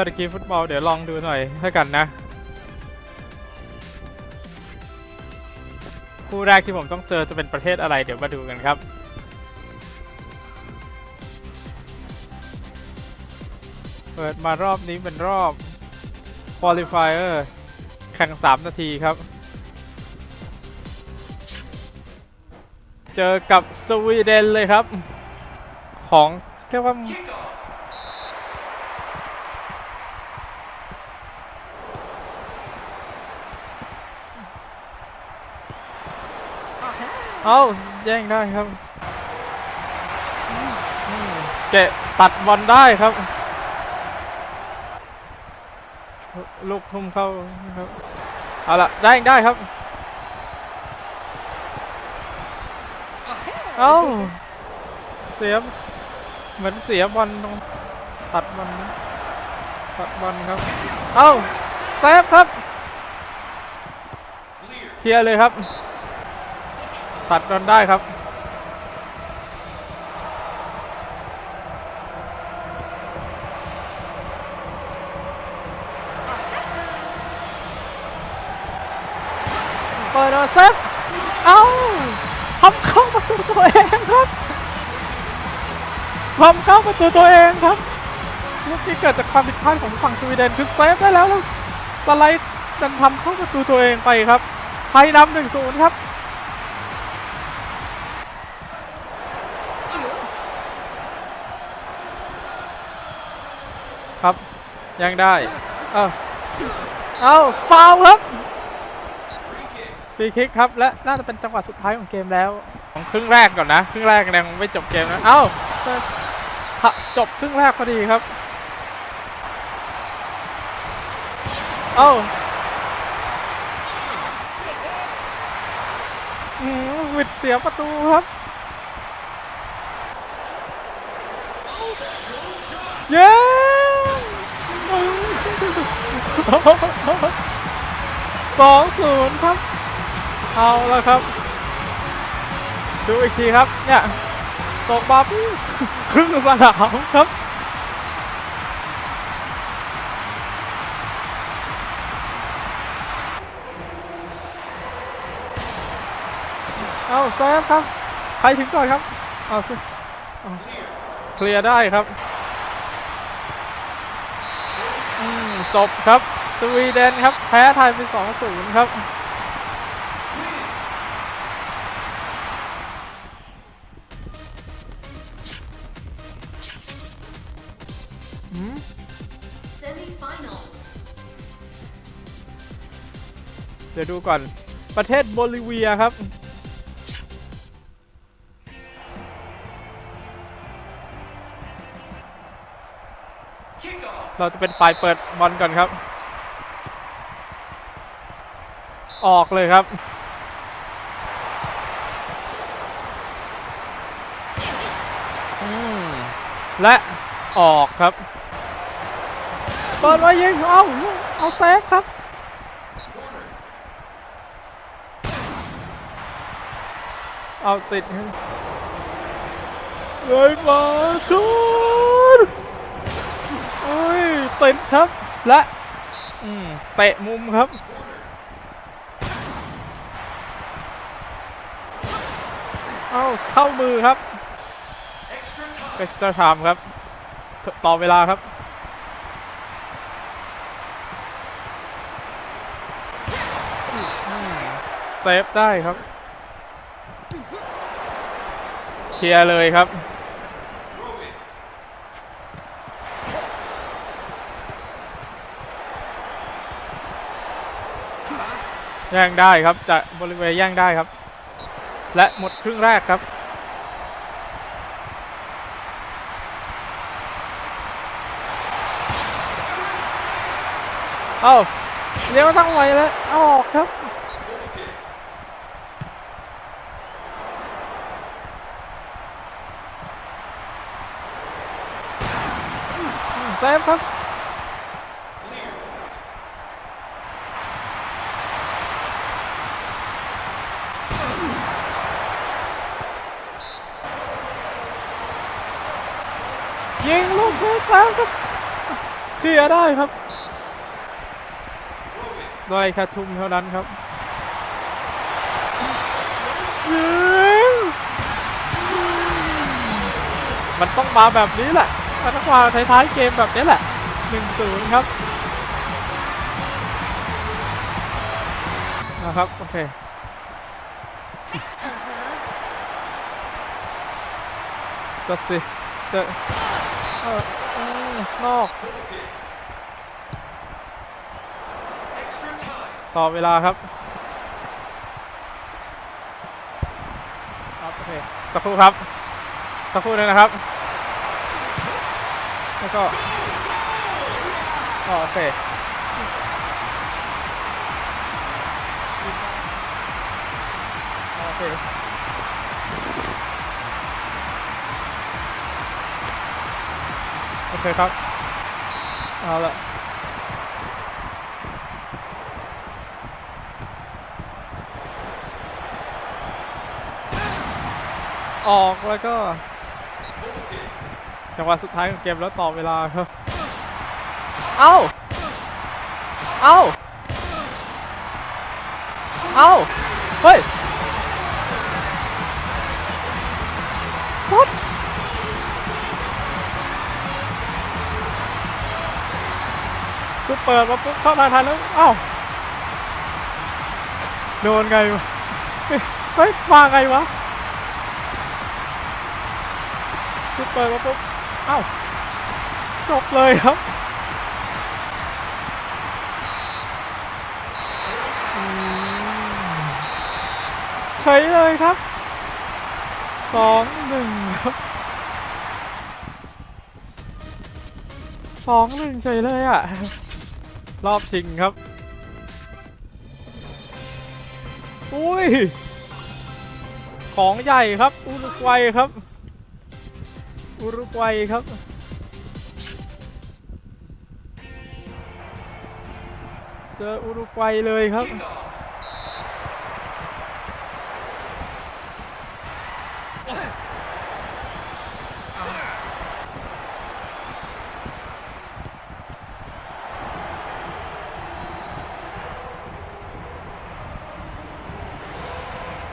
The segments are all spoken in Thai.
ก็ตะกี้ฟุตบอลเดี๋ยวลองดูหน่อยให้กันนะ คู่แรกที่ผมต้องเจอจะเป็นประเทศอะไรเดี๋ยวมาดูกันครับเปิดมารอบนี้เป็นรอบ qualifier แข่ง 3 นาทีครับ เจอกับสวีเดนเลยครับ ของเรียกว่า เอาแย่งได้ครับเกะตัดบอลได้ครับ ลูกทุ่มเข้าครับเอาละได้ได้ครับ เอาเสียบ เหมือนเสียบอลตรงตัดบอลตัดบอลครับ เอาเซฟครับ เคลียร์เลยครับ ตัดบอลได้ครับ เปิดเอาเซฟเอ้าทำเข้าประตูตัวเองครับทำเข้าประตูตัวเองครับลูกที่เกิดจากความผิดพลาดของฝั่งสวีเดนคือเซฟได้แล้วแล้วสไลด์ดันทำเข้าประตูตัวเองไปครับไทยนำหนึ่งศูนย์ครับ ครับ ยังได้ เอ้าเอ้าฟาวล์ครับฟรีคิกครับ และน่าจะเป็นจังหวะสุดท้ายของเกมแล้ว ของครึ่งแรกก่อนนะ ครึ่งแรกยังไม่จบเกมนะ เอ้าจบครึ่งแรกพอดีครับ เอ้าอืมวิดเสียประตูครับ เย้ สองศูนย์ครับ เอาแล้วครับ ดูอีกทีครับ เนี่ยตกมาปุ๊บครึ่งสนามครับเอาแซฟครับ ใครถึงก่อนครับ เอาสิเอาเคลียร์ได้ครับ จบครับ สวีเดนครับ แพ้ไทยไป2-0 ครับอืม Semi-finals. เดี๋ยวดูก่อน ประเทศโบลิเวียครับเราจะเป็นฝ่ายเปิดบอลก่อนครับ ออกเลยครับ และออกครับเปิดไว้ยิง เอา เอาเซฟครับ เอาติดเลยมาชุดโอ้ยติดครับ และเตะมุมครับ เอาเข้ามือครับเอ็กซ์ตร้าไทม์ครับ ต่อเวลาครับ เซฟได้ครับ เคลียร์เลยครับแย่งได้ครับจะบริเวณแย่งได้ครับ และหมดครึ่งแรกครับเอาเลี้ยวตั้งไว้แล้วอออกครับ เซฟครับ ยิงลูกนี้เซฟครับเคลียร์ได้ครับด้วยแค่ทุ่มเท่านั้นครับยิงมันต้องมาแบบนี้แหละมันต้องมาท้ายๆเกมแบบนี้แหละ1-0ครับนะครับ โอเคจะสิจะ เออเออนอก ต่อเวลาครับ ครับโอเคสักครู่ครับ สักครู่หนึงนะครับ แล้วก็อ๋อโอเค เคครับ เอาละออกแล้วก็จังหวะสุดท้ายของเกมแล้วต่อเวลาครับ เอ้า เอ้า เอ้า เฮ้ย คือเปิดมาปุ๊บเข้าทาทันแล้วอ้าวโดนไงวะเฮ้ยมาไงวะคือเปิดมาปุ๊บอ้าวจบเลยครับอืมใช้เลยครับสองหนึ่งครับสองหนึ่งเฉยเลยอะ รอบชิงครับ อุ้ย ของใหญ่ครับ อุรุกวัยครับ อุรุกวัยครับ เจออุรุกวัยเลยครับ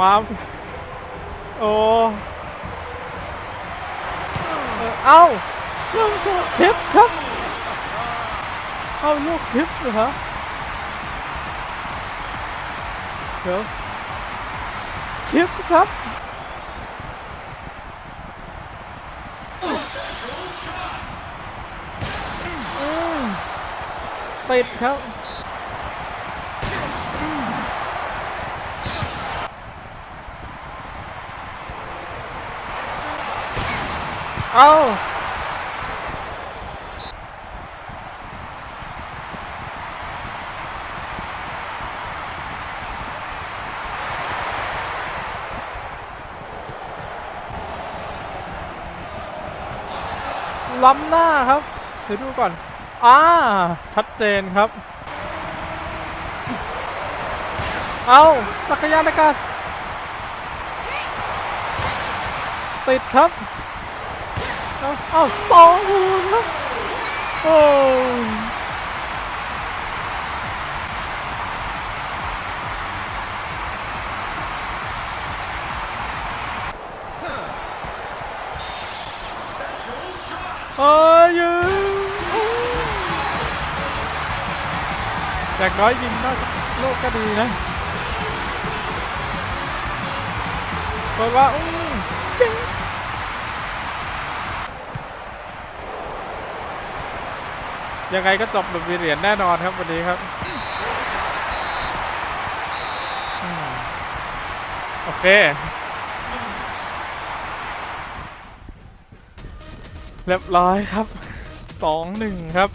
ว้าโอ้เอ้าลูกคลิปครับเอ้าลูกคลิปเหรอฮะเดี๋ยวคลิปครับติดครับ เอ้าล้ำหน้าครับ เดี๋ยวดูก่อน อ่า ชัดเจนครับ เอาจักรยานอากาศติดครับ อาเอาสองศูนย์ครับโอ้เอ้ยยิงอย่างน้อยยิงนอกโลกก็ดีนะเพราะว่าอู้เจ๋ง ยังไงก็จบหลุมมีเหรียญแน่นอนครับวันนี้ครับโอเค เรียบร้อยครับสองหนึ่งครับ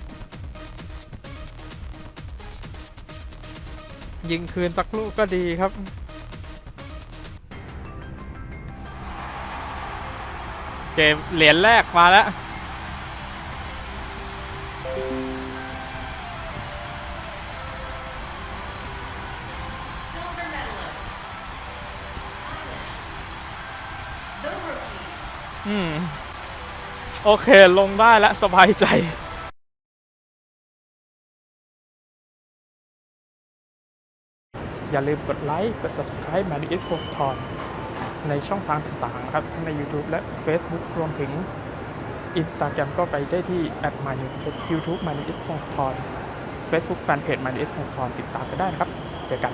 ยิงคืนสักลูกก็ดีครับเกมเหรียญแรกมาแล้ว อืม โอเค ลงได้แล้วสบายใจอย่าลืมกดไลค์ กด subscribe มาดิเอ็กโพสทอนในช่องทางต่างๆนะครับ ทั้งใน YouTube และ Facebook รวมถึง Instagram ก็ไปได้ที่ at m y n e w s YouTube m y n e w s p o s t o n Facebook Fanpage m y n e w s p o s t o n ติดตามกันได้นะครับ เจอกัน